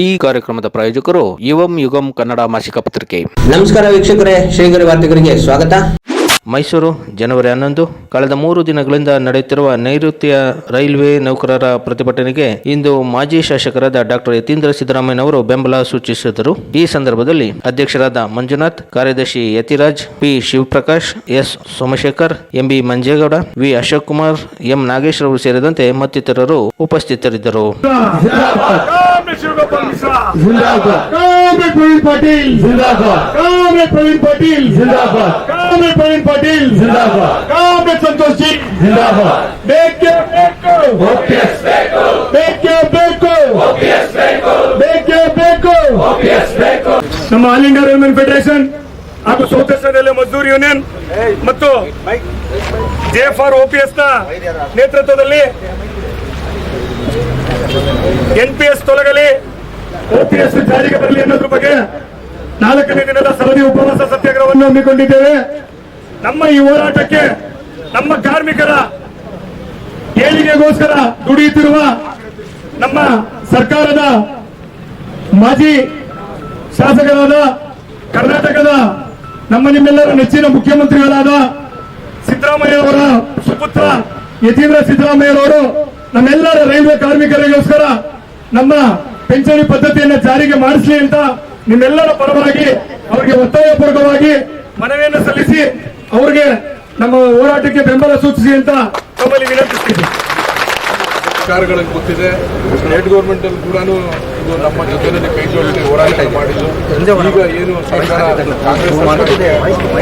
ಈ ಕಾರ್ಯಕ್ರಮದ ಪ್ರಾಯೋಜಕರು ಯುವಂ ಯುಗಂ ಕನ್ನಡ ಮಾಸಿಕ ಪತ್ರಿಕೆ. ನಮಸ್ಕಾರ ವೀಕ್ಷಕರೇ ಶ್ರೀಗರಿ ವಾರ್ತೆಗರಿಗೆ ಸ್ವಾಗತ. ಮೈಸೂರು ಜನವರಿ ಹನ್ನೊಂದು ಕಳೆದ ಮೂರು ದಿನಗಳಿಂದ ನಡೆಯುತ್ತಿರುವ ನೈಋತ್ಯ ರೈಲ್ವೆ ನೌಕರರ ಪ್ರತಿಭಟನೆಗೆ ಇಂದು ಮಾಜಿ ಶಾಸಕರಾದ ಡಾಕ್ಟರ್ ಯತೀಂದ್ರ ಸಿದ್ದರಾಮಯ್ಯನವರು ಬೆಂಬಲ ಸೂಚಿಸಿದರು. ಈ ಸಂದರ್ಭದಲ್ಲಿ ಅಧ್ಯಕ್ಷರಾದ ಮಂಜುನಾಥ್ ಕಾರ್ಯದರ್ಶಿ Yathiraj P Shivaprakash S Somashekar MB Manjegowda V Ashok Kumar M Nagesh ರವರು ಸೇರಿದಂತೆ ಮತ್ತಿತರರು ಉಪಸ್ಥಿತರಿದ್ದರು. ಮಿಶ್ರಾ ಕಾಮ್ರೇಡ್ ಪ್ರವೀಣ್ ಪಾಟೀಲ್ ಜಿಂದಾಬಾದ್ ಕಾಮ್ರೇಡ್ ಪ್ರವೀಣ್ ಪಾಟೀಲ್ ಜಿಂದಾಬಾದ್ ಕಾಮ್ರೇಡ್ ಪ್ರವೀಣ್ ಪಾಟೀಲ್ ಜಿಂದಾಬಾದ್ ಕಾಮ್ರೇಡ್ ಸಂತೋಷ್ ಜಿ ಜಿಂದಾಬಾದ್ ಬೇಕೇ ಬೇಕು ಓಪಿಎಸ್ ಬೇಕು ಬೇಕೇ ಬೇಕು ಓಪಿಎಸ್ ಬೇಕು ಬೇಕೇ ಬೇಕು ಓಪಿಎಸ್ ಬೇಕು ನಮ್ಮ ಆಲ್ ಇಂಡಿಯಾ ರೈಲ್ವೆ ಫೆಡರೇಷನ್ ಹಾಗೂ ಸೌತೇಶ್ವರ ಮಜ್ದೂರ್ ಯೂನಿಯನ್ ಮತ್ತು ಜೆಎಫ್ಆರ್ ಓಪಿಎಸ್ನ ನೇತೃತ್ವದಲ್ಲಿ ಎನ್ ಪಿ ಎಸ್ ತೊಲಗಲಿ. ಓಪಿಎಸ್ ಜಾರಿಗೆ ಬರಲಿ ಅನ್ನೋದ್ರ ಬಗ್ಗೆ ನಾಲ್ಕನೇ ದಿನದ ಸರದಿ ಉಪವಾಸ ಸತ್ಯಾಗ್ರಹವನ್ನು ಹಮ್ಮಿಕೊಂಡಿದ್ದೇವೆ. ನಮ್ಮ ಈ ಹೋರಾಟಕ್ಕೆ ನಮ್ಮ ಕಾರ್ಮಿಕರ ಏಳಿಗೆಗೋಸ್ಕರ ದುಡಿಯುತ್ತಿರುವ ನಮ್ಮ ಸರ್ಕಾರದ ಮಾಜಿ ಶಾಸಕರಾದ ಕರ್ನಾಟಕದ ನಮ್ಮ ನಿಮ್ಮೆಲ್ಲರ ನೆಚ್ಚಿನ ಮುಖ್ಯಮಂತ್ರಿಗಳಾದ ಸಿದ್ದರಾಮಯ್ಯ ಅವರ ಸುಪುತ್ರ ಯತೀಂದ್ರ ಸಿದ್ದರಾಮಯ್ಯರವರು ನಮ್ಮೆಲ್ಲರ ರೈಲ್ವೆ ಕಾರ್ಮಿಕರಿಗೋಸ್ಕರ ನಮ್ಮ ಪಿಂಚಣಿ ಪದ್ಧತಿಯನ್ನ ಜಾರಿಗೆ ಮಾಡಿಸಲಿ ಅಂತ ನಿಮ್ಮೆಲ್ಲರ ಪರವಾಗಿ ಅವರಿಗೆ ಒತ್ತಾಯಪೂರ್ವಕವಾಗಿ ಮನವಿಯನ್ನು ಸಲ್ಲಿಸಿ ಅವರಿಗೆ ನಮ್ಮ ಹೋರಾಟಕ್ಕೆ ಬೆಂಬಲ ಸೂಚಿಸಿ ಅಂತ ತಮ್ಮಲ್ಲಿ ವಿನಂತಿಸ್ತೀನಿ ಸರ್ಕಾರಗಳಿಗೆ ಗೊತ್ತಿದೆ. ಸ್ಟೇಟ್ ಗೌರ್ಮೆಂಟ್ ಅಲ್ಲಿ ಕೂಡ ಇದು ನಮ್ಮ ಜೊತೆಯಲ್ಲಿ ಕೈ ಜೋಡಿಸಿ ಹೋರಾಟ ಮಾಡಿದ್ದು. ಈಗ ಏನು ಸರ್ಕಾರ ಕಾಂಗ್ರೆಸ್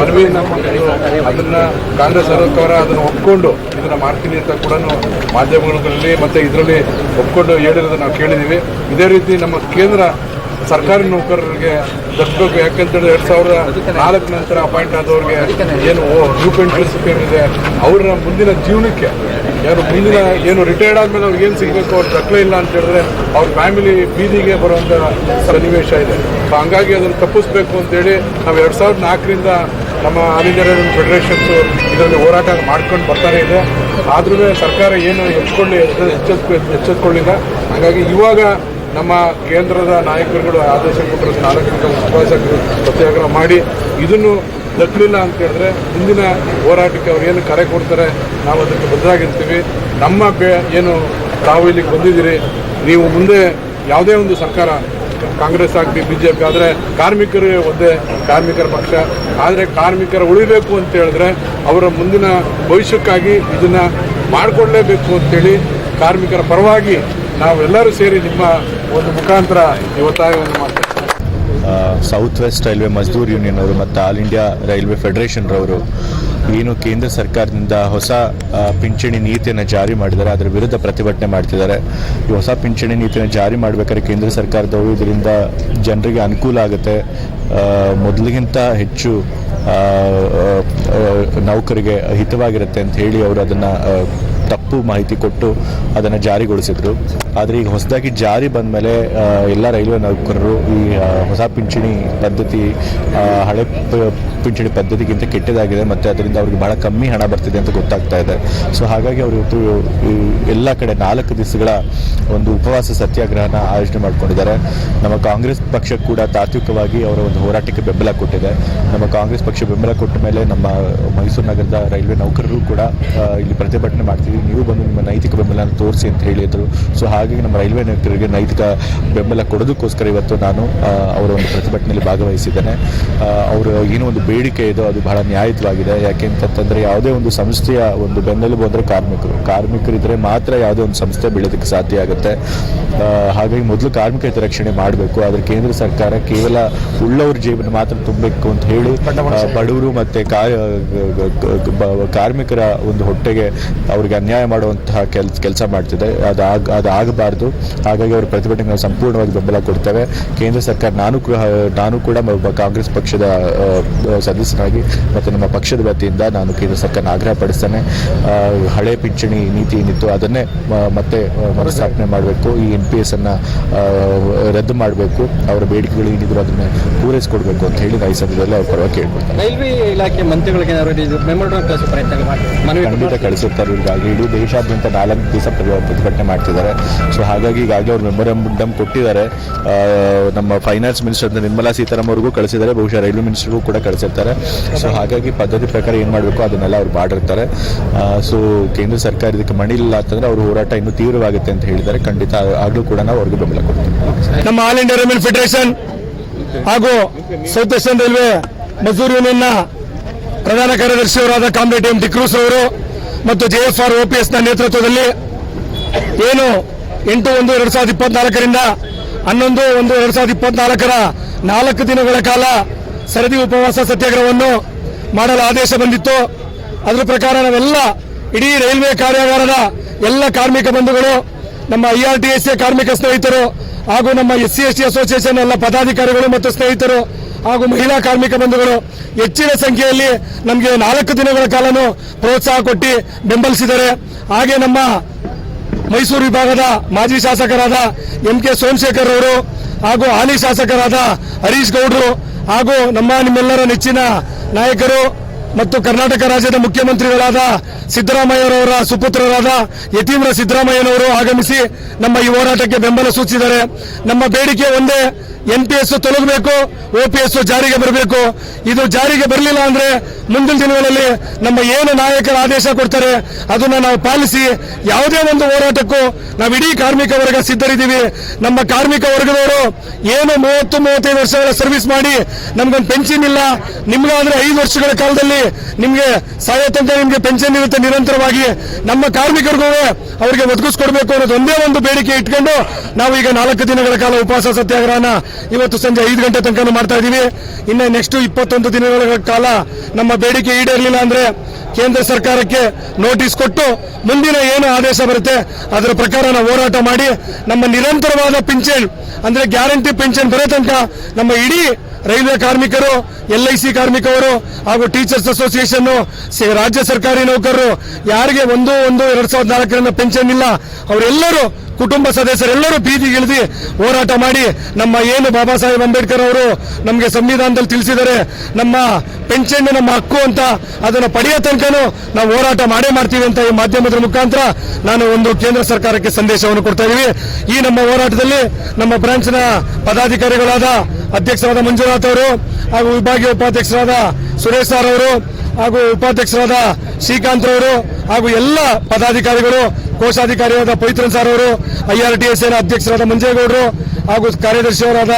ಮನವಿ ನಮ್ಮ ಮಾಡಿದ್ರು ಅದನ್ನ ಕಾಂಗ್ರೆಸ್ ಸರ್ಕಾರ ಅದನ್ನು ಒಪ್ಕೊಂಡು ಇದನ್ನ ಮಾಡ್ತೀನಿ ಅಂತ ಕೂಡ ಮಾಧ್ಯಮಗಳಲ್ಲಿ ಮತ್ತೆ ಇದರಲ್ಲಿ ಒಪ್ಕೊಂಡು ಹೇಳಿರೋದನ್ನ ನಾವು ಕೇಳಿದೀವಿ ಇದೇ ರೀತಿ ನಮ್ಮ ಕೇಂದ್ರ ಸರ್ಕಾರಿ ನೌಕರರಿಗೆ ದಕ್ಕಬೇಕು ಯಾಕಂತೇಳಿ ಎರಡ್ ಸಾವಿರದ ನಾಲ್ಕು ನಂತರ ಅಪಾಯಿಂಟ್ ಆದವ್ರಿಗೆ ಏನು ನ್ಯೂ ಪೆನ್ಷನ್ ಸ್ಕೀಮ್ ಇದೆ ಅವರ ಮುಂದಿನ ಜೀವನಕ್ಕೆ ಯಾರು ಮುಂದಿನ ಏನು ರಿಟೈರ್ಡ್ ಆದ್ಮೇಲೆ ಅವ್ರಿಗೆ ಏನು ಸಿಗಬೇಕು? ಅವ್ರ ದಕ್ಕಲೇ ಇಲ್ಲ ಅಂತ ಹೇಳಿದ್ರೆ ಅವ್ರ ಫ್ಯಾಮಿಲಿ ಬೀದಿಗೆ ಬರುವಂತ ಸನ್ನಿವೇಶ ಇದೆ. ಸೊ ಹಂಗಾಗಿ ಅದನ್ನು ತಪ್ಪಿಸ್ಬೇಕು ಅಂತೇಳಿ ನಾವು ಎರಡ್ ಸಾವಿರದ ನಾಲ್ಕರಿಂದ ನಮ್ಮ ಆಲ್ ಇಂಡಿಯಾ ರೈಲ್ವೆ ಫೆಡರೇಷನ್ಸ್ ಇದರಲ್ಲಿ ಹೋರಾಟ ಮಾಡ್ಕೊಂಡು ಬರ್ತಾನೆ ಇದೆ. ಆದ್ರೂ ಸರ್ಕಾರ ಏನು ಹೆಚ್ಕೊಳ್ಳಿ ಎಚ್ಚೆತ್ಕೊ ಎಚ್ಚೆತ್ಕೊಳ್ಳಿಲ್ಲ. ಹಾಗಾಗಿ ಇವಾಗ ನಮ್ಮ ಕೇಂದ್ರದ ನಾಯಕರುಗಳು ಆದೇಶ ಕೊಟ್ಟರು ಸಾರ್ವಜನಿಕ ಉಪವಾಸ ಸತ್ಯಾಗ್ರಹ ಮಾಡಿ ಇದನ್ನು ದಕ್ಕಲಿಲ್ಲ ಅಂತ ಹೇಳಿದ್ರೆ ಮುಂದಿನ ಹೋರಾಟಕ್ಕೆ ಅವ್ರು ಏನು ಕರೆ ಕೊಡ್ತಾರೆ, ನಾವು ಅದಕ್ಕೆ ಬದಲಾಗಿರ್ತೀವಿ ನಮ್ಮ ಏನು ತಾವು ಇಲ್ಲಿಗೆ ಬಂದಿದ್ದೀರಿ, ನೀವು ಮುಂದೆ ಯಾವುದೇ ಒಂದು ಸರ್ಕಾರ, ಕಾಂಗ್ರೆಸ್ ಆಗಲಿ ಬಿ ಜೆ ಪಿ ಆದರೆ ಕಾರ್ಮಿಕರು ಒಂದೇ ಕಾರ್ಮಿಕರ ಪಕ್ಷ. ಆದರೆ ಕಾರ್ಮಿಕರ ಉಳಿಬೇಕು ಅಂತ ಹೇಳಿದ್ರೆ ಅವರ ಮುಂದಿನ ಭವಿಷ್ಯಕ್ಕಾಗಿ ಇದನ್ನು ಮಾಡಿಕೊಡ್ಲೇಬೇಕು ಅಂತೇಳಿ ಕಾರ್ಮಿಕರ ಪರವಾಗಿ ನಾವೆಲ್ಲರೂ ಸೇರಿ ನಿಮ್ಮ ಒಂದು ಮುಖಾಂತರ ಒತ್ತಾಯವನ್ನು south west railway Mazdoor union ಅವರು ಮತ್ತು ಆಲ್ ಇಂಡಿಯಾ ರೈಲ್ವೆ ಫೆಡರೇಷನ್ ರವರು ಏನು ಕೇಂದ್ರ ಸರ್ಕಾರದಿಂದ ಹೊಸ ಪಿಂಚಣಿ ನೀತಿಯನ್ನು ಜಾರಿ ಮಾಡಿದ್ದಾರೆ, ಅದರ ವಿರುದ್ಧ ಪ್ರತಿಭಟನೆ ಮಾಡ್ತಿದ್ದಾರೆ. ಈ ಹೊಸ ಪಿಂಚಣಿ ನೀತಿಯನ್ನು ಜಾರಿ ಮಾಡಬೇಕಾದ್ರೆ ಕೇಂದ್ರ ಸರ್ಕಾರದವರು ಇದರಿಂದ ಜನರಿಗೆ ಅನುಕೂಲ ಆಗುತ್ತೆ. ಮೊದಲಿಗಿಂತ ಹೆಚ್ಚು ನೌಕರಿಗೆ ಹಿತವಾಗಿರುತ್ತೆ ಅಂತ ಹೇಳಿ ಅವರು ಅದನ್ನು ತಪ್ಪು ಮಾಹಿತಿ ಕೊಟ್ಟು ಅದನ್ನು ಜಾರಿಗೊಳಿಸಿದ್ರು. ಆದರೆ ಈಗ ಹೊಸದಾಗಿ ಜಾರಿ ಬಂದ ಮೇಲೆ ಎಲ್ಲ ರೈಲ್ವೆ ನೌಕರರು ಈ ಹೊಸ ಪಿಂಚಣಿ ಪದ್ಧತಿ ಹಳೆ ಪಿಂಚಣಿ ಪದ್ಧತಿಗಿಂತ ಕೆಟ್ಟದಾಗಿದೆ ಮತ್ತು ಅದರಿಂದ ಅವ್ರಿಗೆ ಬಹಳ ಕಮ್ಮಿ ಹಣ ಬರ್ತಿದೆ ಅಂತ ಗೊತ್ತಾಗ್ತಾ ಇದೆ. ಸೊ ಹಾಗಾಗಿ ಅವರು ಇವತ್ತು ಎಲ್ಲ ಕಡೆ ನಾಲ್ಕು ದಿವಸಗಳ ಒಂದು ಉಪವಾಸ ಸತ್ಯಾಗ್ರಹನ ಆಯೋಜನೆ ಮಾಡಿಕೊಂಡಿದ್ದಾರೆ. ನಮ್ಮ ಕಾಂಗ್ರೆಸ್ ಪಕ್ಷ ಕೂಡ ತಾತ್ವಿಕವಾಗಿ ಅವರ ಒಂದು ಹೋರಾಟಕ್ಕೆ ಬೆಂಬಲ ಕೊಟ್ಟಿದೆ. ನಮ್ಮ ಕಾಂಗ್ರೆಸ್ ಪಕ್ಷ ಬೆಂಬಲ ಕೊಟ್ಟ ಮೇಲೆ ನಮ್ಮ ಮೈಸೂರು ನಗರದ ರೈಲ್ವೆ ನೌಕರರು ಕೂಡ ಇಲ್ಲಿ ಪ್ರತಿಭಟನೆ ಮಾಡ್ತೀವಿ ನೀವು ಬಂದು ನಿಮ್ಮ ನೈತಿಕ ಬೆಂಬಲನ ತೋರಿಸಿ ಅಂತ ಹೇಳಿದರು ಸೊ ಹಾಗಾಗಿ ನಮ್ಮ ರೈಲ್ವೆ ನೌಕರರಿಗೆ ನೈತಿಕ ಬೆಂಬಲ ಕೊಡೋದಕ್ಕೋಸ್ಕರ ಇವತ್ತು ನಾನು ಅವರ ಒಂದು ಪ್ರತಿಭಟನೆಯಲ್ಲಿ ಭಾಗವಹಿಸಿದ್ದೇನೆ. ಅವರು ಏನು ಒಂದು ಬೇಡಿಕೆ ಇದೋ ಅದು ಬಹಳ ನ್ಯಾಯಯುತವಾಗಿದೆ. ಯಾಕೆ ಅಂತಂತಂದರೆ ಯಾವುದೇ ಒಂದು ಸಂಸ್ಥೆಯ ಒಂದು ಬೆನ್ನೆಲುಬು ಅಂದರೆ ಕಾರ್ಮಿಕರು. ಕಾರ್ಮಿಕರಿದ್ರೆ ಮಾತ್ರ ಯಾವುದೇ ಒಂದು ಸಂಸ್ಥೆ ಬೆಳೆಯೋದಕ್ಕೆ ಸಾಧ್ಯ ಆಗುತ್ತೆ. ಹಾಗಾಗಿ ಮೊದಲು ಕಾರ್ಮಿಕ ಹಿತರಕ್ಷಣೆ ಮಾಡಬೇಕು. ಆದರೆ ಕೇಂದ್ರ ಸರ್ಕಾರ ಕೇವಲ ಉಳ್ಳವ್ರ ಜೀವನ ಮಾತ್ರ ತುಂಬಬೇಕು ಅಂತ ಹೇಳಿ ಬಡವರು ಮತ್ತು ಕಾರ್ಮಿಕರ ಒಂದು ಹೊಟ್ಟೆಗೆ ಅವ್ರಿಗೆ ಅನ್ಯಾಯ ಮಾಡುವಂತಹ ಕೆಲ್ಸ ಕೆಲಸ ಮಾಡ್ತಿದೆ. ಅದು ಆಗ ಅದು ಆಗಬಾರ್ದು. ಹಾಗಾಗಿ ಅವರು ಪ್ರತಿಭಟನೆ ನಾವು ಸಂಪೂರ್ಣವಾಗಿ ಬೆಂಬಲ ಕೊಡ್ತೇವೆ. ಕೇಂದ್ರ ಸರ್ಕಾರ ನಾನು ಕೂಡ ನಾನು ಕೂಡ ಕಾಂಗ್ರೆಸ್ ಪಕ್ಷದ ಸದಸ್ಯನಾಗಿ ಮತ್ತು ನಮ್ಮ ಪಕ್ಷದ ವತಿಯಿಂದ ನಾನು ಕೇಂದ್ರ ಸರ್ಕಾರನ ಆಗ್ರಹ ಪಡಿಸ್ತೇನೆ. ಹಳೆ ಪಿಂಚಣಿ ನೀತಿ ಏನಿತ್ತು ಅದನ್ನೇ ಮತ್ತೆ ಮರುಸ್ಥಾಪನೆ ಮಾಡಬೇಕು. ಈ ಎನ್ ಪಿ ಎಸ್ ಅನ್ನ ರದ್ದು ಮಾಡಬೇಕು. ಅವರ ಬೇಡಿಕೆಗಳು ಏನಿದ್ರು ಅದನ್ನ ಪೂರೈಸಿಕೊಡ್ಬೇಕು ಅಂತ ಹೇಳಿ ಈ ಸಂದರ್ಭದಲ್ಲಿ ಅವ್ರ ಪರವಾಗಿ ಕೇಳ್ಕೊಡ್ತಾರೆ ರೈಲ್ವೆ ಇಲಾಖೆ ಮಂತ್ರಿಗಳಿಗೆ ಖಂಡಿತ ಕಳಿಸುತ್ತಾರೆ. ಈಗಾಗಲೇ ಇಡೀ ದೇಶಾದ್ಯಂತ ನಾಲ್ಕು ದಿವಸ ಪ್ರತಿ- ಪ್ರತಿಭಟನೆ ಮಾಡ್ತಿದ್ದಾರೆ. ಸೊ ಹಾಗಾಗಿ ಈಗಾಗಲೇ ಅವರು ಮೆಮೊರಂಡಮ್ ಕೊಟ್ಟಿದ್ದಾರೆ. ನಮ್ಮ ಫೈನಾನ್ಸ್ ಮಿನಿಸ್ಟರ್ ನಿರ್ಮಲಾ ಸೀತಾರಾಮ್ ಅವ್ರಿಗೂ ಕಳಿಸಿದ್ದಾರೆ. ಬಹುಶಃ ರೈಲ್ವೆ ಮಿನಿಸ್ಟರ್ಗೂ ಕೂಡ ಕಳಿಸಿರ್ತಾರೆ. ಸೊ ಹಾಗಾಗಿ ಪದ್ಧತಿ ಪ್ರಕಾರ ಏನು ಮಾಡಬೇಕು ಅದನ್ನೆಲ್ಲ ಅವ್ರು ಮಾಡಿರ್ತಾರೆ. ಸೊ ಕೇಂದ್ರ ಸರ್ಕಾರ ಇದಕ್ಕೆ ಮಣಿಲಿಲ್ಲ ಅಂತಂದ್ರೆ ಅವ್ರ ಹೋರಾಟ ಇನ್ನೂ ತೀವ್ರವಾಗುತ್ತೆ ಅಂತ ಹೇಳಿದ್ದಾರೆ. ಖಂಡಿತ ಆಗಲೂ ಕೂಡ ನಾವು ಅವ್ರಿಗೆ ಬೆಂಬಲ ಕೊಡ್ತೀವಿ. ನಮ್ಮ ಆಲ್ ಇಂಡಿಯಾ ರೈಲ್ವೆ ಫೆಡರೇಷನ್ ಹಾಗೂ ಸೌತ್ ರೈಲ್ವೆ ಮಜೂರ್ ಯೂನಿಯನ್ನ ಪ್ರಧಾನ ಕಾರ್ಯದರ್ಶಿಯವರಾದ ಕಾಮ್ರೇಡ್ ಎಂ ಡಿಕ್ರೂಸ್ ಅವರು ಮತ್ತು ಜೆಎಫ್ಆರ್ ಓಪಿಎಸ್ನ ನೇತೃತ್ವದಲ್ಲಿ ಏನು ಎಂಟು ಒಂದು ಎರಡು ಸಾವಿರದ ಇಪ್ಪತ್ನಾಲ್ಕರಿಂದ ಹನ್ನೊಂದು ಒಂದು ಎರಡು ಸಾವಿರದ ಇಪ್ಪತ್ನಾಲ್ಕರ ನಾಲ್ಕು ದಿನಗಳ ಕಾಲ ಸರದಿ ಉಪವಾಸ ಸತ್ಯಾಗ್ರಹವನ್ನು ಮಾಡಲು ಆದೇಶ ಬಂದಿತ್ತು. ಅದರ ಪ್ರಕಾರ ನಾವೆಲ್ಲ ಇಡೀ ರೈಲ್ವೆ ಕಾರ್ಯಾಗಾರದ ಎಲ್ಲ ಕಾರ್ಮಿಕ ಬಂಧುಗಳು, ನಮ್ಮ ಐ ಆರ್ ಟಿ ಎಸ್ ಕಾರ್ಮಿಕ ಸ್ನೇಹಿತರು ಹಾಗೂ ನಮ್ಮ S C S T association ಎಲ್ಲ ಪದಾಧಿಕಾರಿಗಳು ಮತ್ತು ಸ್ನೇಹಿತರು ಹಾಗೂ ಮಹಿಳಾ ಕಾರ್ಮಿಕ ಬಂಧುಗಳು ಹೆಚ್ಚಿನ ಸಂಖ್ಯೆಯಲ್ಲಿ ನಮಗೆ ನಾಲ್ಕು ದಿನಗಳ ಕಾಲನು ಪ್ರೋತ್ಸಾಹ ಕೊಟ್ಟು ಬೆಂಬಲಿಸಿದ್ದಾರೆ. ಹಾಗೆ ನಮ್ಮ ಮೈಸೂರು ವಿಭಾಗದ ಮಾಜಿ ಶಾಸಕರಾದ ಎಂ ಕೆ ಸೋಮಶೇಖರ್ ಅವರು ಹಾಗೂ ಹಾಲಿ ಶಾಸಕರಾದ ಹರೀಶ್ ಗೌಡರು ಹಾಗೂ ನಮ್ಮ ನಿಮ್ಮೆಲ್ಲರ ನೆಚ್ಚಿನ ನಾಯಕರು ಮತ್ತು ಕರ್ನಾಟಕ ರಾಜ್ಯದ ಮುಖ್ಯಮಂತ್ರಿಗಳಾದ ಸಿದ್ದರಾಮಯ್ಯರವರ ಸುಪುತ್ರರಾದ ಯತೀಂದ್ರ ಸಿದ್ದರಾಮಯ್ಯನವರು ಆಗಮಿಸಿ ನಮ್ಮ ಈ ಹೋರಾಟಕ್ಕೆ ಬೆಂಬಲ ಸೂಚಿಸಿದ್ದಾರೆ. ನಮ್ಮ ಬೇಡಿಕೆ ಒಂದೇ ಎನ್ ಪಿ ಎಸ್ ತೊಲಗಬೇಕು ಒ ಪಿ ಎಸ್ ಜಾರಿಗೆ ಬರಬೇಕು. ಇದು ಜಾರಿಗೆ ಬರಲಿಲ್ಲ ಅಂದ್ರೆ ಮುಂದಿನ ದಿನಗಳಲ್ಲಿ ನಮ್ಮ ಏನು ನಾಯಕರ ಆದೇಶ ಕೊಡ್ತಾರೆ, ಅದನ್ನ ನಾವು ಪಾಲಿಸಿ ಯಾವುದೇ ಒಂದು ಹೋರಾಟಕ್ಕೂ ನಾವು ಇಡೀ ಕಾರ್ಮಿಕ ವರ್ಗ ಸಿದ್ಧರಿದ್ದೀವಿ. ನಮ್ಮ ಕಾರ್ಮಿಕ ವರ್ಗದವರು ಏನು ಮೂವತ್ತು, ಮೂವತ್ತೈದು ವರ್ಷಗಳ ಸರ್ವಿಸ್ ಮಾಡಿ ನಮ್ಗೊಂದು ಪೆನ್ಷನ್ ಇಲ್ಲ. ನಿಮ್ಗಾದ್ರೆ ಐದು ವರ್ಷಗಳ ಕಾಲದಲ್ಲಿ ನಿಮ್ಗೆ ಸಾವಿರ ತನಕ ನಿಮ್ಗೆ ಪೆನ್ಷನ್ ಇರುತ್ತೆ ನಿರಂತರವಾಗಿ. ನಮ್ಮ ಕಾರ್ಮಿಕರಿಗೂ ಅವರಿಗೆ ಒದಗಿಸ್ಕೊಡ್ಬೇಕು ಅನ್ನೋದು ಒಂದೇ ಒಂದು ಬೇಡಿಕೆ ಇಟ್ಕೊಂಡು ನಾವು ಈಗ ನಾಲ್ಕು ದಿನಗಳ ಕಾಲ ಉಪವಾಸ ಸತ್ಯಾಗ್ರಹನ ಇವತ್ತು ಸಂಜೆ ಐದು ಗಂಟೆ ತನಕ ಮಾಡ್ತಾ ಇದ್ದೀವಿ ಇನ್ನು ನೆಕ್ಸ್ಟ್ ಇಪ್ಪತ್ತೊಂದು ದಿನಗಳ ಕಾಲ ನಮ್ಮ ಬೇಡಿಕೆ ಈಡೇರಲಿಲ್ಲ ಅಂದ್ರೆ ಕೇಂದ್ರ ಸರ್ಕಾರಕ್ಕೆ ನೋಟಿಸ್ ಕೊಟ್ಟು ಮುಂದಿನ ಏನು ಆದೇಶ ಬರುತ್ತೆ ಅದರ ಪ್ರಕಾರ ನಾವು ಹೋರಾಟ ಮಾಡಿ ನಮ್ಮ ನಿರಂತರವಾದ ಪಿಂಚಣ್ ಅಂದ್ರೆ ಗ್ಯಾರಂಟಿ ಪೆನ್ಷನ್ ಬರೋ ತನಕ ನಮ್ಮ ಇಡೀ ರೈಲ್ವೆ ಕಾರ್ಮಿಕರು ಎಲ್ ಐ ಸಿ ಕಾರ್ಮಿಕರು ಹಾಗೂ ಟೀಚರ್ಸ್ ಅಸೋಸಿಯೇಷನ್ ರಾಜ್ಯ ಸರ್ಕಾರಿ ನೌಕರರು, ಯಾರಿಗೆ ಒಂದು ಒಂದು, ಎರಡ್ ಸಾವಿರದ ನಾಲ್ಕರಿಂದ ಪೆನ್ಷನ್ ಇಲ್ಲ, ಅವರೆಲ್ಲರೂ ಕುಟುಂಬ ಸದಸ್ಯರೆಲ್ಲರೂ ಬೀದಿಗಿಳಿದು ಹೋರಾಟ ಮಾಡಿ ನಮ್ಮ ಏನು ಬಾಬಾ ಸಾಹೇಬ್ ಅಂಬೇಡ್ಕರ್ ಅವರು ನಮಗೆ ಸಂವಿಧಾನದಲ್ಲಿ ತಿಳಿಸಿದರೆ ನಮ್ಮ ಪೆನ್ಷನ್ ನಮ್ಮ ಹಕ್ಕು ಅಂತ ಅದನ್ನು ಪಡೆಯೋ ತನಕನೂ ನಾವು ಹೋರಾಟ ಮಾಡೇ ಮಾಡ್ತೀವಿ ಅಂತ ಈ ಮಾಧ್ಯಮದ ಮುಖಾಂತರ ನಾನು ಒಂದು ಕೇಂದ್ರ ಸರ್ಕಾರಕ್ಕೆ ಸಂದೇಶವನ್ನು ಕೊಡ್ತಾ ಇದ್ದೀವಿ. ಈ ನಮ್ಮ ಹೋರಾಟದಲ್ಲಿ ನಮ್ಮ ಬ್ರಾಂಚ್ನ ಪದಾಧಿಕಾರಿಗಳಾದ ಅಧ್ಯಕ್ಷರಾದ ಮಂಜುನಾಥ್ ಅವರು ಹಾಗೂ ವಿಭಾಗೀಯ ಉಪಾಧ್ಯಕ್ಷರಾದ ಸುರೇಶ್ ಸಾರ್ ಅವರು ಹಾಗೂ ಉಪಾಧ್ಯಕ್ಷರಾದ ಶ್ರೀಕಾಂತ್ ಅವರು ಹಾಗೂ ಎಲ್ಲ ಪದಾಧಿಕಾರಿಗಳು, ಕೋಶಾಧಿಕಾರಿಯಾದ ಪವಿತ್ರನ್ ಸರ್ ಅವರು ಐಆರ್ಟಿಎಸ್ನ ಅಧ್ಯಕ್ಷರಾದ ಮಂಜೇಗೌಡರು ಹಾಗೂ ಕಾರ್ಯದರ್ಶಿಯವರಾದ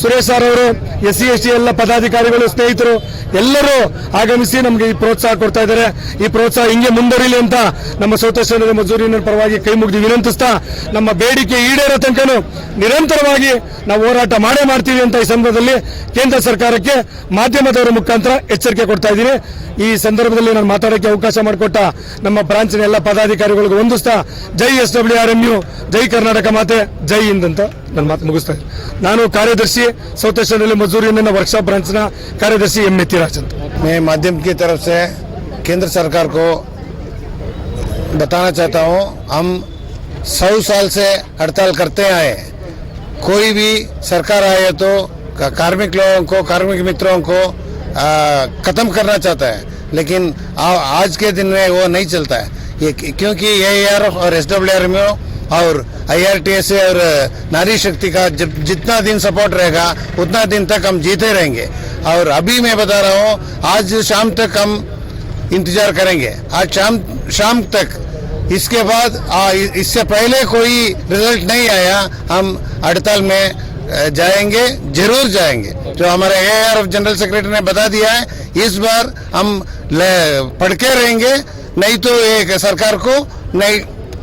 ಸುರೇಶ್ ಸರ್ ಅವರು ಎಸ್ ಸಿ ಎಸ್ ಟಿ ಎಲ್ಲ ಪದಾಧಿಕಾರಿಗಳು, ಸ್ನೇಹಿತರು ಎಲ್ಲರೂ ಆಗಮಿಸಿ ನಮಗೆ ಈ ಪ್ರೋತ್ಸಾಹ ಕೊಡ್ತಾ ಇದ್ದಾರೆ. ಈ ಪ್ರೋತ್ಸಾಹ ಹಿಂಗೆ ಮುಂದುವರಿಲಿ ಅಂತ ನಮ್ಮ ಸೌತೇಶ್ವರದ ಮಜೂರಿನ ಪರವಾಗಿ ಕೈ ಮುಗಿದು ವಿನಂತಿಸ್ತಾ ನಮ್ಮ ಬೇಡಿಕೆ ಈಡೇರೋ ತನಕನೂ ನಿರಂತರವಾಗಿ ನಾವು ಹೋರಾಟ ಮಾಡೇ ಮಾಡ್ತೀವಿ ಅಂತ ಈ ಸಂದರ್ಭದಲ್ಲಿ ಕೇಂದ್ರ ಸರ್ಕಾರಕ್ಕೆ ಮಾಧ್ಯಮದವರ ಮುಖಾಂತರ ಎಚ್ಚರಿಕೆ ಕೊಡ್ತಾ ಇದ್ದೀನಿ. ಈ ಸಂದರ್ಭದಲ್ಲಿ ನಾನು ಮಾತಾಡೋಕ್ಕೆ ಅವಕಾಶ ಮಾಡಿಕೊಟ್ಟ ನಮ್ಮ ಬ್ರಾಂಚಿನ ಎಲ್ಲ ಪದಾಧಿಕಾರಿಗಳಿಗೂ ಹೊಂದಿಸ್ತಾ ಜೈ S W R M U, ಜೈ ಕರ್ನಾಟಕ ಮಾತೆ, ಜೈ ಹಿಂದ್ ಅಂತ. ನನ್ನ ಮಾತು ಮುಗಿಸ್ತಾ ಇದ್ದೀನಿ. ನಾನು ಕಾರ್ಯದರ್ಶಿ ಸೌತ್ ಏಷ್ಯಾದಲ್ಲಿ ಮಜೂರಿ ಯೂನಿಯನ್ ವರ್ಕ್ಶಾಪ್ ಬ್ರಾಂಚ್ನ ಕಾರ್ಯದರ್ಶಿ ಎಂ ಯತಿರಾಜ್ ಅಂತ मैं माध्यम की तरफ से केंद्र सरकार को बताना चाहता हूं हम सौ साल से हड़ताल करते आए हैं। कोई भी सरकार आए तो का- कार्मिक लोगों को कार्मिक मित्रों को आ, खत्म करना चाहता है लेकिन आ, आज के दिन में वो नहीं चलता है ये क्योंकि ए और एस डब्ल्यू और आईआरटीएस और नारी शक्ति का जब- जितना दिन सपोर्ट रहेगा उतना दिन तक हम जीते रहेंगे। और अभी मैं बता रहा हूँ आज शाम तक हम इंतज़ार करेंगे। आज शाम शाम तक। इसके बाद आ, इससे पहले कोई रिज़ल्ट नहीं आया हम हड़ताल में जाएँगे ज़रूर जाएँगे। जो हमारे ए आर जनरल सेक्रेटरी ने बता दिया है इस बार हम पढ़ के रहेंगे नहीं तो एक सरकार को नहीं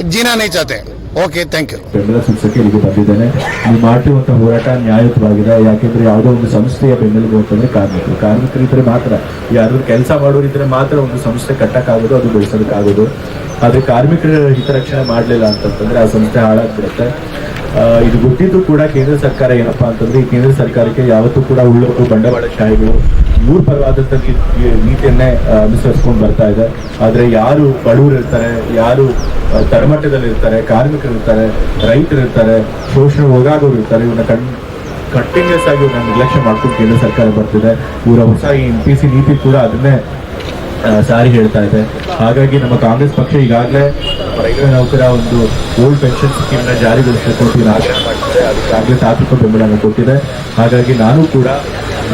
जीना नहीं चाहते। ಓಕೆ ಥ್ಯಾಂಕ್ ಯು ಬೆಂಬಲ ಸೂಚಿಸಕ್ಕೆ ಇಲ್ಲಿಗೆ ಬಂದಿದ್ದೇನೆ. ನೀವು ಮಾಡಿರುವಂತಹ ಹೋರಾಟ ನ್ಯಾಯಯುತವಾಗಿದೆ. ಯಾಕೆಂದ್ರೆ ಯಾವುದೋ ಒಂದು ಸಂಸ್ಥೆಯ ಬೆಂಬಲ ಅಂತಂದ್ರೆ ಕಾರ್ಮಿಕರು ಕಾರ್ಮಿಕರು. ಇದ್ರೆ ಮಾತ್ರ, ಯಾರಾದ್ರೂ ಕೆಲಸ ಮಾಡೋರಿದ್ರೆ ಮಾತ್ರ ಒಂದು ಸಂಸ್ಥೆ ಕಟ್ಟಕ್ಕಾಗೋದು, ಅದು ಬೆಳೆಸೋದಕ್ಕಾಗೋದು. ಆದ್ರೆ ಕಾರ್ಮಿಕರ ಹಿತರಕ್ಷಣೆ ಮಾಡಲಿಲ್ಲ ಅಂತಂತಂದ್ರೆ ಆ ಸಂಸ್ಥೆ ಹಾಳಾಗ್ಬಿಡುತ್ತೆ. ಇದು ಗೊತ್ತಿದ್ದು ಕೂಡ ಕೇಂದ್ರ ಸರ್ಕಾರ ಏನಪ್ಪಾ ಅಂತಂದ್ರೆ ಈ ಕೇಂದ್ರ ಸರ್ಕಾರಕ್ಕೆ ಯಾವತ್ತೂ ಕೂಡ ಉಳ್ಳ ಬಂಡವಾಳಶಾಹಿಗಳು ಇವ್ರ ಪರವಾದಂತ ನೀತಿಯನ್ನೇ ಅನುಸರಿಸ್ಕೊಂಡು ಬರ್ತಾ ಇದೆ. ಆದ್ರೆ ಯಾರು ಬಡವರು ಇರ್ತಾರೆ ಯಾರು ತರಮಟ್ಟದಲ್ಲಿ ಇರ್ತಾರೆ ಕಾರ್ಮಿಕರು ಇರ್ತಾರೆ ರೈತರು ಇರ್ತಾರೆ ಶೋಷಣೆ ಒಳಗಾಗೋರು ಇರ್ತಾರೆ ಇವನ್ನ ಕಣ್ ಕಂಟಿನ್ಯೂಸ್ ಆಗಿ ಇವ್ರನ್ನ ನಿರ್ಲಕ್ಷ್ಯ ಮಾಡ್ಕೊಂಡು ಕೇಂದ್ರ ಸರ್ಕಾರ ಬರ್ತಿದೆ. ಇವರ ಹೊಸ ಈ ಎನ್ ಪಿ ಸಿ ನೀತಿ ಕೂಡ ಅದನ್ನೇ ಸಾರಿ ಹೇಳ್ತಾ ಇದೆ. ಹಾಗಾಗಿ ನಮ್ಮ ಕಾಂಗ್ರೆಸ್ ಪಕ್ಷ ಈಗಾಗಲೇ ರೈಲ್ವೆ ನೌಕರ ಒಂದು ಓಲ್ಡ್ ಪೆನ್ಷನ್ ಸ್ಕೀಮ್ನ ಜಾರಿಗೊಳಿಸಬೇಕು ಅಂತ ಆಗ್ರಹ ಅದಕ್ಕಾಗಲೇ ತಾತ್ವಿಕ ಬೆಂಬಲವನ್ನು ಕೊಟ್ಟಿದೆ. ಹಾಗಾಗಿ ನಾನು ಕೂಡ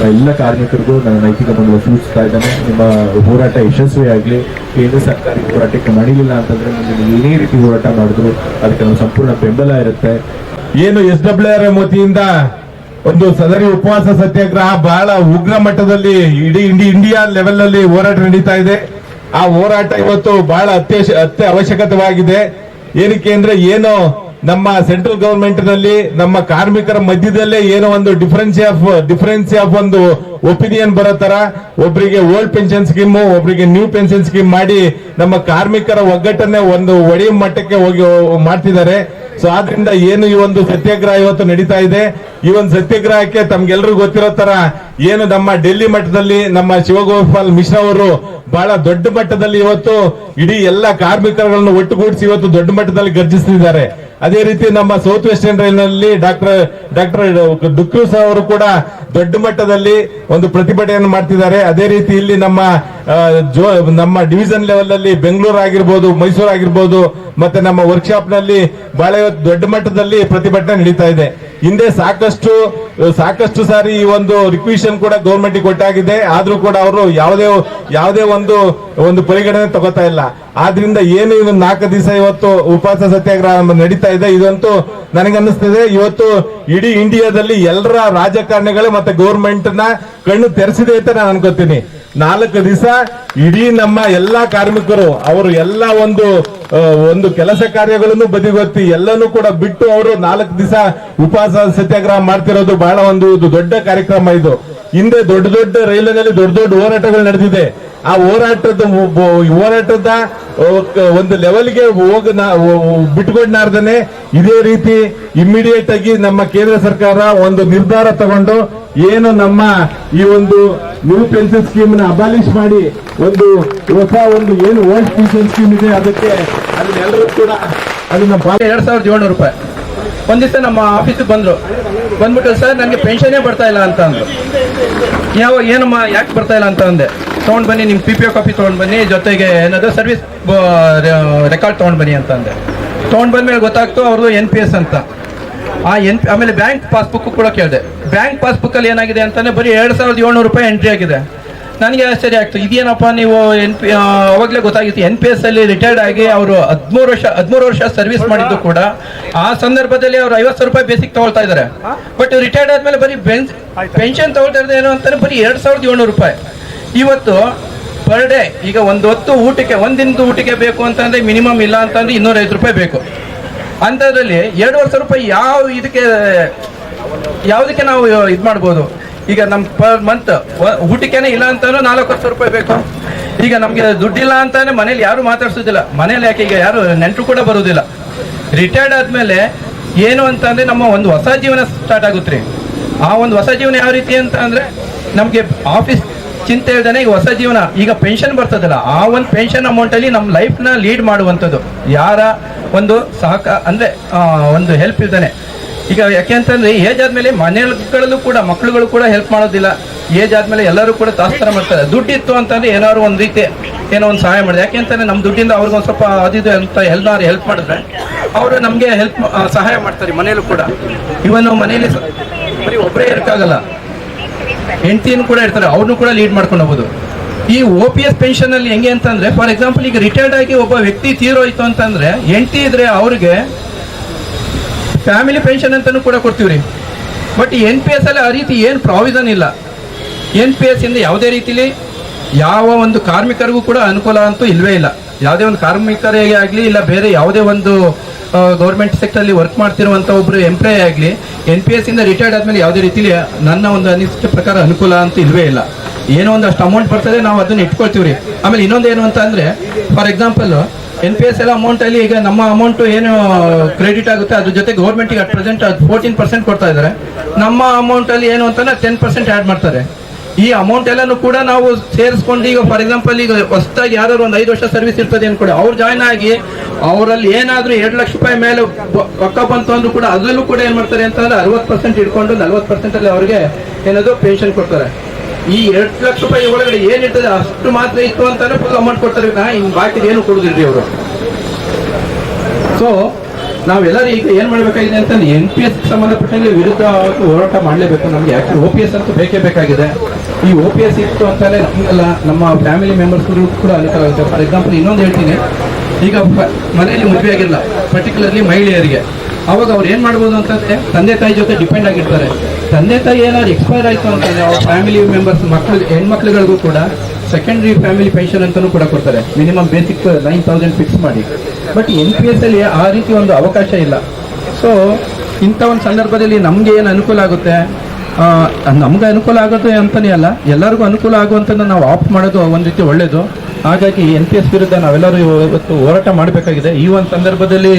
ಎಲ್ಲ ಕಾರ್ಮಿಕರಿಗೂ ನನ್ನ ನೈತಿಕ ಬೆಂಬಲ ಸೂಚಿಸ್ತಾ ಇದ್ದೇನೆ. ನಿಮ್ಮ ಹೋರಾಟ ಯಶಸ್ವಿಯಾಗಲಿ ಕೇಂದ್ರ ಸರ್ಕಾರ ಹೋರಾಟಕ್ಕೆ ಮಣಿಲಿಲ್ಲ ಅಂತಂದ್ರೆ ಮುಂದೆ ಏನೇ ರೀತಿ ಹೋರಾಟ ಮಾಡಿದ್ರು, ಅದಕ್ಕೆ ನಮ್ಮ ಸಂಪೂರ್ಣ ಬೆಂಬಲ ಇರುತ್ತೆ. ಏನು ಎಸ್ ಡಬ್ಲ್ಯೂ ಆರ್ ವತಿಯಿಂದ ಒಂದು ಸದರಿ ಉಪವಾಸ ಸತ್ಯಾಗ್ರಹ ಬಹಳ ಉಗ್ರ ಮಟ್ಟದಲ್ಲಿ ಇಡೀ ಇಂಡಿ, ಇಂಡಿಯಾ ಲೆವೆಲ್ ಅಲ್ಲಿ ಹೋರಾಟ ನಡೀತಾ ಇದೆ. ಆ ಹೋರಾಟ ಇವತ್ತು ಬಹಳ ಅತ್ಯಶ, ಅತ್ಯ, ಅವಶ್ಯಕತವಾಗಿದೆ. ಏನಕ್ಕೆ ಅಂದ್ರೆ ಏನು ನಮ್ಮ ಸೆಂಟ್ರಲ್ ಗವರ್ಮೆಂಟ್ನಲ್ಲಿ ನಮ್ಮ ಕಾರ್ಮಿಕರ ಮಧ್ಯದಲ್ಲೇ ಏನೋ ಒಂದು ಡಿಫರೆನ್ಸಿ ಆಫ್ ಡಿಫರೆನ್ಸಿ ಆಫ್ ಒಂದು ಒಪಿನಿಯನ್ ಬರೋ ತರ ಒಬ್ಬರಿಗೆ ಓಲ್ಡ್ ಪೆನ್ಷನ್ ಸ್ಕೀಮ್ ಒಬ್ಬರಿಗೆ ನ್ಯೂ ಪೆನ್ಷನ್ ಸ್ಕೀಮ್ ಮಾಡಿ ನಮ್ಮ ಕಾರ್ಮಿಕರ ಒಗ್ಗಟ್ಟನ್ನೇ ಒಂದು ಒಡೆಯ ಮಟ್ಟಕ್ಕೆ ಹೋಗಿ, ಮಾಡ್ತಿದ್ದಾರೆ. ಸೊ ಆದ್ರಿಂದ ಏನು ಈ ಒಂದು ಸತ್ಯಾಗ್ರಹ ಇವತ್ತು ನಡೀತಾ ಇದೆ? ಈ ಒಂದು ಸತ್ಯಾಗ್ರಹಕ್ಕೆ ತಮ್ಗೆಲ್ರಿಗೂ ಗೊತ್ತಿರೋ ತರ ಏನು ನಮ್ಮ ಡೆಲ್ಲಿ ಮಟ್ಟದಲ್ಲಿ ನಮ್ಮ ಶಿವಗೋಪಾಲ್ ಮಿಶ್ರಾ ಅವರು ಬಹಳ ದೊಡ್ಡ ಮಟ್ಟದಲ್ಲಿ ಇವತ್ತು ಇಡೀ ಎಲ್ಲ ಕಾರ್ಮಿಕರುಗಳನ್ನು ಒಟ್ಟುಗೂಡಿಸಿ ಇವತ್ತು ದೊಡ್ಡ ಮಟ್ಟದಲ್ಲಿ ಗರ್ಜಿಸ್ತಿದ್ದಾರೆ. ಅದೇ ರೀತಿ ನಮ್ಮ ಸೌತ್ ವೆಸ್ಟರ್ನ್ ರೈಲ್ನಲ್ಲಿ ಡಾಕ್ಟರ್ ಡಾಕ್ಟರ್ ಸಹ ಅವರು ಕೂಡ ದೊಡ್ಡ ಮಟ್ಟದಲ್ಲಿ ಒಂದು ಪ್ರತಿಭಟನೆಯನ್ನು ಮಾಡ್ತಿದ್ದಾರೆ. ಅದೇ ರೀತಿ ಇಲ್ಲಿ ನಮ್ಮ ಜೋ, ನಮ್ಮ ಡಿವಿಷನ್ ಲೆವೆಲ್ ಅಲ್ಲಿ ಬೆಂಗಳೂರು ಆಗಿರ್ಬೋದು, ಮೈಸೂರು ಆಗಿರ್ಬೋದು, ಮತ್ತೆ ನಮ್ಮ ವರ್ಕ್ಶಾಪ್ನಲ್ಲಿ ಬಹಳ ದೊಡ್ಡ ಮಟ್ಟದಲ್ಲಿ ಪ್ರತಿಭಟನೆ ನಡೀತಾ ಇದೆ. ಹಿಂದೆ ಸಾಕಷ್ಟು ಸಾಕಷ್ಟು ಸಾರಿ ಈ ಒಂದು ರಿಕ್ವಿಷನ್ ಕೂಡ ಗೌರ್ಮೆಂಟ್ ಕೊಟ್ಟಾಗಿದೆ. ಆದ್ರೂ ಕೂಡ ಅವರು ಯಾವುದೇ ಯಾವುದೇ ಒಂದು ಒಂದು ಪರಿಗಣನೆ ತಗೋತಾ ಇಲ್ಲ. ಆದ್ರಿಂದ ಏನು ಇದು ನಾಲ್ಕು ದಿವಸ ಇವತ್ತು ಉಪವಾಸ ಸತ್ಯಾಗ್ರಹ ನಡೀತಾ ಇದೆ. ಇದಂತೂ ನನಗನ್ನಿಸ್ತದೆ. ಇವತ್ತು ಇಡೀ ಇಂಡಿಯಾದಲ್ಲಿ ಎಲ್ಲರ ರಾಜಕಾರಣಿಗಳು ಮತ್ತೆ ಗೌರ್ಮೆಂಟ್ನ ಕಣ್ಣು ತೆರೆಸಿದೆ ಅಂತ ನಾನು ಅನ್ಕೋತೀನಿ. ನಾಲ್ಕು ದಿವಸ ಇಡೀ ನಮ್ಮ ಎಲ್ಲಾ ಕಾರ್ಮಿಕರು, ಅವರು ಎಲ್ಲ ಒಂದು ಒಂದು ಕೆಲಸ ಕಾರ್ಯಗಳನ್ನು ಬದಿಗೊತ್ತಿ ಎಲ್ಲನೂ ಕೂಡ ಬಿಟ್ಟು ಅವರು ನಾಲ್ಕು ದಿವಸ ಉಪವಾಸ ಸತ್ಯಾಗ್ರಹ ಮಾಡ್ತಿರೋದು ಬಹಳ ಒಂದು ದೊಡ್ಡ ಕಾರ್ಯಕ್ರಮ ಇದು. ಹಿಂದೆ ದೊಡ್ಡ ದೊಡ್ಡ ರೈಲಿನಲ್ಲಿ ದೊಡ್ಡ ದೊಡ್ಡ ಹೋರಾಟಗಳು ನಡೆದಿದೆ. ಆ ಹೋರಾಟದ ಹೋರಾಟದ ಒಂದು ಲೆವೆಲ್ಗೆ ಹೋಗ ಬಿಟ್ಕೊಂಡಾರ್ದನೆ ಇದೇ ರೀತಿ ಇಮ್ಮಿಡಿಯೇಟ್ ಆಗಿ ನಮ್ಮ ಕೇಂದ್ರ ಸರ್ಕಾರ ಒಂದು ನಿರ್ಧಾರ ತಗೊಂಡು ಏನು ನಮ್ಮ ಈ ಒಂದು ನ್ಯೂ ಪೆನ್ಷನ್ ಸ್ಕೀಮ್ನ ಅಬಾಲಿಷ್ ಮಾಡಿ ಒಂದು ಹೊಸ ಒಂದು ಏನು ಓಲ್ಡ್ ಪೆನ್ಷನ್ ಸ್ಕೀಮ್ ಇದೆ, ಅದಕ್ಕೆ ಅದನ್ನೆಲ್ಲರೂ ಕೂಡ ಅದನ್ನ ಎರಡ್ ಸಾವಿರದ ಏಳ್ನೂರು ರೂಪಾಯಿ. ಒಂದ್ ದಿವಸ ನಮ್ಮ ಆಫೀಸಿಗೆ ಬಂದ್ರು. ಬಂದ್ಬಿಟ್ಟು, ಸರ್ ನನಗೆ ಪೆನ್ಷನೇ ಬರ್ತಾ ಇಲ್ಲ ಅಂತ ಅಂದ್ರು. ಯಾವ, ಏನಮ್ಮ, ಯಾಕೆ ಬರ್ತಾ ಇಲ್ಲ ಅಂತ ಅಂದೆ. ತೊಗೊಂಡ್ ಬನ್ನಿ ನಿಮ್ಮ ಪಿ ಪಿ ಒ ಕಾಪಿ ತೊಗೊಂಡ್ ಬನ್ನಿ, ಜೊತೆಗೆ ಏನದು ಸರ್ವಿಸ್ ರೆಕಾರ್ಡ್ ತೊಗೊಂಡ್ ಬನ್ನಿ ಅಂತ ಅಂದೆ. ತೊಗೊಂಡ್ ಬಂದ್ಮೇಲೆ ಗೊತ್ತಾಗ್ತು, ಅವ್ರದ್ದು ಎನ್ ಪಿ ಎಸ್ ಅಂತ. ಆ ಎನ್ ಆಮೇಲೆ ಬ್ಯಾಂಕ್ ಪಾಸ್ಬುಕ್ ಕೂಡ ಕೇಳಿದೆ. ಬ್ಯಾಂಕ್ ಪಾಸ್ಬುಕ್ಕಲ್ಲಿ ಏನಾಗಿದೆ ಅಂತಲೇ ಬರೀ ಎರಡು ಸಾವಿರದ ಏಳ್ನೂರು ರೂಪಾಯಿ ಎಂಟ್ರಿ ಆಗಿದೆ. ನನಗೆ ಆಶ್ಚರ್ಯ ಆಗ್ತು. ಇದೇನಪ್ಪ ನೀವು ಎನ್ ಪಿ ಅವಾಗಲೇ ಗೊತ್ತಾಗಿತ್ತು. ಎನ್ ಪಿ ಎಸ್ ಅಲ್ಲಿ ರಿಟೈರ್ಡ್ ಆಗಿ ಅವರು ಹದಿಮೂರು ವರ್ಷ ಹದಿಮೂರು ವರ್ಷ ಸರ್ವಿಸ್ ಮಾಡಿದ್ದು ಕೂಡ ಆ ಸಂದರ್ಭದಲ್ಲಿ ಅವರು ಐವತ್ತು ಸಾವಿರ ರೂಪಾಯಿ ಬೇಸಿಕ್ ತಗೊಳ್ತಾ ಇದ್ದಾರೆ. ಬಟ್ ರಿಟೈರ್ಡ್ ಆದ್ಮೇಲೆ ಬರೀ ಪೆನ್ಷನ್ ತಗೊಳ್ತಾ ಇರೋದು ಏನು ಅಂತಾರೆ ಬರೀ ಎರಡು ಸಾವಿರದ ಏಳ್ನೂರು ರೂಪಾಯಿ. ಇವತ್ತು ಪರ್ ಡೇ ಈಗ ಒಂದು ಹೊತ್ತು ಊಟಕ್ಕೆ ಒಂದಿನದ ಊಟಕ್ಕೆ ಬೇಕು ಅಂತಂದ್ರೆ ಮಿನಿಮಮ್ ಇಲ್ಲ ಅಂತಂದ್ರೆ ಇನ್ನೂರೈದು ರೂಪಾಯಿ ಬೇಕು. ಅಂಥದ್ರಲ್ಲಿ ಎರಡು ವರ್ಷ ರೂಪಾಯಿ ಯಾವ ಇದಕ್ಕೆ ಯಾವುದಕ್ಕೆ ನಾವು ಇದು ಮಾಡ್ಬೋದು? ಈಗ ನಮ್ ಪರ್ ಮಂತ್ ಊಟಕ್ಕೇನೆ ಇಲ್ಲ ಅಂತಾನು ನಾಲ್ಕು ವರ್ಷ ರೂಪಾಯಿ ಬೇಕು. ಈಗ ನಮ್ಗೆ ದುಡ್ಡಿಲ್ಲ ಅಂತಾನೆ ಮನೇಲಿ ಯಾರು ಮಾತಾಡ್ಸೋದಿಲ್ಲ. ಮನೇಲಿ ಯಾಕೆ ಈಗ ಯಾರು ನೆಂಟರು ಕೂಡ ಬರೋದಿಲ್ಲ. ರಿಟೈರ್ಡ್ ಆದ್ಮೇಲೆ ಏನು ಅಂತಂದ್ರೆ ನಮ್ಮ ಒಂದು ಹೊಸ ಜೀವನ ಸ್ಟಾರ್ಟ್ ಆಗುತ್ತೆ ಆ ಒಂದು ಹೊಸ ಜೀವನ ಯಾವ ರೀತಿ ಅಂತ ಅಂದ್ರೆ ನಮ್ಗೆ ಆಫೀಸ್ ಚಿಂತೆ ಇಲ್ದೇನೆ ಈಗ ಹೊಸ ಜೀವನ, ಈಗ ಪೆನ್ಷನ್ ಬರ್ತದಲ್ಲ, ಆ ಒಂದು ಪೆನ್ಷನ್ ಅಮೌಂಟ್ ಅಲ್ಲಿ ನಮ್ಮ ಲೈಫ್ನ ಲೀಡ್ ಮಾಡುವಂಥದ್ದು. ಯಾರ ಒಂದು ಸಹಕ, ಅಂದ್ರೆ ಒಂದು ಹೆಲ್ಪ್ ಇಲ್ದೇನೆ. ಈಗ ಯಾಕೆ ಅಂತಂದ್ರೆ ಏಜ್ ಆದ್ಮೇಲೆ ಮನೆಗಳಲ್ಲೂ ಕೂಡ, ಮಕ್ಕಳುಗಳು ಕೂಡ ಹೆಲ್ಪ್ ಮಾಡೋದಿಲ್ಲ. ಏಜ್ ಆದ್ಮೇಲೆ ಎಲ್ಲರೂ ಕೂಡ ತಾಸ್ತರ ಮಾಡ್ತಾರೆ. ದುಡ್ಡಿತ್ತು ಅಂತಂದ್ರೆ ಏನಾದ್ರು ಒಂದು ರೀತಿ ಏನೋ ಒಂದು ಸಹಾಯ ಮಾಡಿದೆ ಯಾಕೆ ಅಂತಂದ್ರೆ ನಮ್ಮ ದುಡ್ಡಿಂದ ಅವ್ರಿಗೊಂದು ಸ್ವಲ್ಪ ಅದಿದೆ ಅಂತ ಎಲ್ಲಾರು ಹೆಲ್ಪ್ ಮಾಡಿದ್ರೆ ಅವರು ನಮಗೆ ಹೆಲ್ಪ್ ಸಹಾಯ ಮಾಡ್ತಾರೆ ಮನೆಯಲ್ಲೂ ಕೂಡ. ಇವನು ಮನೆಯಲ್ಲಿ ಬರೀ ಒಬ್ಬರೇ ಇರೋಕ್ಕಾಗಲ್ಲ. ಹೆಂಡತಿಯನ್ನು ಕೂಡ ಇರ್ತಾರೆ. ಅವ್ರನ್ನೂ ಕೂಡ ಲೀಡ್ ಮಾಡ್ಕೊಂಡು ಹೋಗ್ಬೋದು ಈ ಒ ಪಿ ಎಸ್ ಪೆನ್ಷನ್ ಅಲ್ಲಿ ಹೆಂಗೆ ಅಂತಂದ್ರೆ ಫಾರ್ ಎಕ್ಸಾಂಪಲ್ ಈಗ ರಿಟೈರ್ಡ್ ಆಗಿ ಒಬ್ಬ ವ್ಯಕ್ತಿ ತೀರೋಯ್ತು ಅಂತಂದ್ರೆ, ಹೆಂಡತಿ ಇದ್ರೆ ಅವ್ರಿಗೆ ಫ್ಯಾಮಿಲಿ ಪೆನ್ಷನ್ ಅಂತಲೂ ಕೂಡ ಕೊಡ್ತೀವಿ ರೀ ಬಟ್ ಎನ್ ಪಿ ಎಸ್ ಅಲ್ಲಿ ಆ ರೀತಿ ಏನು ಪ್ರಾವಿಸನ್ ಇಲ್ಲ. ಎನ್ ಪಿ ಎಸ್ ಇಂದ ಯಾವುದೇ ರೀತಿಲಿ ಯಾವ ಒಂದು ಕಾರ್ಮಿಕರಿಗೂ ಕೂಡ ಅನುಕೂಲ ಅಂತೂ ಇಲ್ಲವೇ ಇಲ್ಲ. ಯಾವುದೇ ಒಂದು ಕಾರ್ಮಿಕರಿಗೆ ಆಗಲಿ ಇಲ್ಲ ಬೇರೆ ಯಾವುದೇ ಒಂದು ಗೌರ್ಮೆಂಟ್ ಸೆಕ್ಟರ್ ಅಲ್ಲಿ ವರ್ಕ್ ಮಾಡ್ತಿರುವಂಥ ಒಬ್ಬರು ಎಂಪ್ಲಾಯ್ ಆಗಲಿ ಎನ್ ಪಿ ಎಸ್ ಇಂದ ರಿಟೈರ್ಡ್ ಆದಮೇಲೆ ಯಾವುದೇ ರೀತಿಲಿ ನನ್ನ ಒಂದು ಅನಿಸಿಕೆ ಪ್ರಕಾರ ಅನುಕೂಲ ಅಂತ ಇಲ್ಲವೇ ಇಲ್ಲ. ಏನೋ ಒಂದಷ್ಟು ಅಮೌಂಟ್ ಬರ್ತದೆ, ನಾವು ಅದನ್ನ ಇಟ್ಕೊಳ್ತೀವಿ ರೀ ಆಮೇಲೆ ಇನ್ನೊಂದು ಏನು ಅಂತ ಅಂದರೆ for example N P S ಎಲ್ಲ ಅಮೌಂಟ್ ಅಲ್ಲಿ ಈಗ ನಮ್ಮ ಅಮೌಂಟ್ ಏನು ಕ್ರೆಡಿಟ್ ಆಗುತ್ತೆ, ಅದ್ರ ಜೊತೆ ಗೌರ್ಮೆಂಟ್ಗೆ ಅಟ್ ಪ್ರೆಸೆಂಟ್ ಫೋರ್ಟೀನ್ ಪರ್ಸೆಂಟ್ ಕೊಡ್ತಾ ಇದ್ದಾರೆ ನಮ್ಮ ಅಮೌಂಟ್ ಅಲ್ಲಿ ಏನು ಅಂತ ಟೆನ್ ಪರ್ಸೆಂಟ್ ಆ್ಯಡ್ ಮಾಡ್ತಾರೆ. ಈ ಅಮೌಂಟ್ ಎಲ್ಲಾನು ಕೂಡ ನಾವು ಸೇರಿಸ್ಕೊಂಡು ಈಗ ಫಾರ್ ಎಕ್ಸಾಂಪಲ್ ಈಗ ಹೊಸದಾಗಿ ಯಾರು ಒಂದು ಐದು ವರ್ಷ ಸರ್ವಿಸ್ ಇರ್ತದೆ ಅನ್ಕೊಳ್ಳಿ ಅವ್ರು ಜಾಯ್ನ್ ಆಗಿ ಅವರಲ್ಲಿ ಏನಾದರೂ ಎರಡು ಲಕ್ಷ ರೂಪಾಯಿ ಮೇಲೆ ರೊಕ್ಕ ಬಂತು ಅಂದ್ರೂ ಕೂಡ ಅದರಲ್ಲೂ ಕೂಡ ಏನು ಮಾಡ್ತಾರೆ ಅಂತಂದ್ರೆ ಅರವತ್ತು ಪರ್ಸೆಂಟ್ ಇಟ್ಕೊಂಡು ನಲ್ವತ್ತು ಪರ್ಸೆಂಟಲ್ಲಿ ಅವ್ರಿಗೆ ಏನದು ಪೆನ್ಷನ್ ಕೊಡ್ತಾರೆ. ಈ ಎರಡು ಲಕ್ಷ ರೂಪಾಯಿ ಒಳಗಡೆ ಏನಿರ್ತದೆ ಅಷ್ಟು ಮಾತ್ರ ಇತ್ತು ಅಂತಾನೆ ಫುಲ್ ಅಮೌಂಟ್ ಕೊಡ್ತಾರೆ. ನಾ ಇನ್ನು ಬಾಕಿ ಏನು ಕೊಡುದಿಲ್ರಿ ಅವರು. ಸೊ ನಾವೆಲ್ಲರೂ ಈಗ ಏನ್ ಮಾಡ್ಬೇಕಾಗಿದೆ ಅಂತ ಎನ್ ಪಿ ಎಸ್ ಸಂಬಂಧಪಟ್ಟಂಗೆ ವಿರುದ್ಧ ಹೋರಾಟ ಮಾಡಲೇಬೇಕು. ನಮ್ಗೆ ಯಾಕೆ ಓ ಪಿ ಎಸ್ ಅಂತೂ ಬೇಕೇ ಬೇಕಾಗಿದೆ. ಈ ಓ ಪಿ ಎಸ್ ಇತ್ತು ಅಂತಾನೆ ನಮಗೆಲ್ಲ ನಮ್ಮ ಫ್ಯಾಮಿಲಿ ಮೆಂಬರ್ಸ್ ಕೂಡ ಅನುಕೂಲ ಆಗುತ್ತೆ ಫಾರ್ ಎಕ್ಸಾಂಪಲ್ ಇನ್ನೊಂದು ಹೇಳ್ತೀನಿ. ಈಗ ಮನೆಯಲ್ಲಿ ಮದುವೆ ಆಗಿಲ್ಲ ಪರ್ಟಿಕ್ಯುಲರ್ಲಿ ಮಹಿಳೆಯರಿಗೆ. ಅವಾಗ ಅವ್ರು ಏನು ಮಾಡ್ಬೋದು ಅಂತಂದರೆ ತಂದೆ ತಾಯಿ ಜೊತೆ ಡಿಪೆಂಡ್ ಆಗಿರ್ತಾರೆ. ತಂದೆ ತಾಯಿ ಏನಾದ್ರು ಎಕ್ಸ್ಪೈರ್ ಆಯ್ತು ಅಂತಂದ್ರೆ ಅವ್ರ ಫ್ಯಾಮಿಲಿ ಮೆಂಬರ್ಸ್ ಮಕ್ಕಳು ಹೆಣ್ಮಕ್ಳುಗಳಿಗೂ ಕೂಡ ಸೆಕೆಂಡ್ರಿ ಫ್ಯಾಮಿಲಿ ಪೆನ್ಷನ್ ಅಂತಲೂ ಕೂಡ ಕೊಡ್ತಾರೆ. Minimum basic nine thousand fix ಮಾಡಿ. ಬಟ್ ಎನ್ ಪಿ ಎಸ್ ಅಲ್ಲಿ ಆ ರೀತಿ ಒಂದು ಅವಕಾಶ ಇಲ್ಲ. ಸೊ ಇಂಥ ಒಂದು ಸಂದರ್ಭದಲ್ಲಿ ನಮಗೆ ಏನು ಅನುಕೂಲ ಆಗುತ್ತೆ? ನಮ್ಗೆ ಅನುಕೂಲ ಆಗೋದು ಅಂತಲೇ ಅಲ್ಲ, ಎಲ್ಲರಿಗೂ ಅನುಕೂಲ ಆಗುವಂಥದ್ದು ನಾವು ಆಫ್ ಮಾಡೋದು ಒಂದು ರೀತಿ ಒಳ್ಳೇದು. ಹಾಗಾಗಿ ಎನ್ ಪಿ ಎಸ್ ವಿರುದ್ಧ ನಾವೆಲ್ಲರೂ ಇವತ್ತು ಹೋರಾಟ ಮಾಡಬೇಕಾಗಿದೆ. ಈ ಒಂದು ಸಂದರ್ಭದಲ್ಲಿ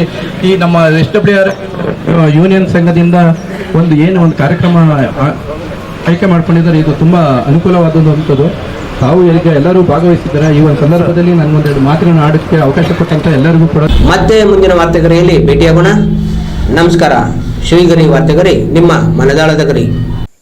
ಈ ನಮ್ಮ ಎಸ್ ಡಬ್ಲ್ಯೂ ಆರ್ ಯೂನಿಯನ್ ಸಂಘದಿಂದ ಒಂದು ಏನು ಒಂದು ಕಾರ್ಯಕ್ರಮ ಆಯ್ಕೆ ಮಾಡ್ಕೊಂಡಿದ್ದಾರೆ. ಇದು ತುಂಬಾ ಅನುಕೂಲವಾದಂಥದ್ದು ತಾವು ಈಗ ಎಲ್ಲರೂ ಭಾಗವಹಿಸಿದ್ದಾರೆ? ಈ ಒಂದು ಸಂದರ್ಭದಲ್ಲಿ ನನ್ನ ಒಂದೆರಡು ಮಾತುಗಳನ್ನು ಆಡಕ್ಕೆ ಅವಕಾಶ ಕೊಟ್ಟಂತ ಎಲ್ಲರಿಗೂ ಕೂಡ ಮತ್ತೆ ಮುಂದಿನ ವಾರ್ತೆಗರಿಯಲ್ಲಿ ಭೇಟಿಯಾಗೋಣ. ನಮಸ್ಕಾರ. ಶ್ರೀಗರಿ ವಾರ್ತೆಗರಿ, ನಿಮ್ಮ ಮನದಾಳದ ಗರಿ.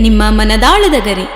ನಿಮ್ಮ ಮನದಾಳದ ಗರಿ.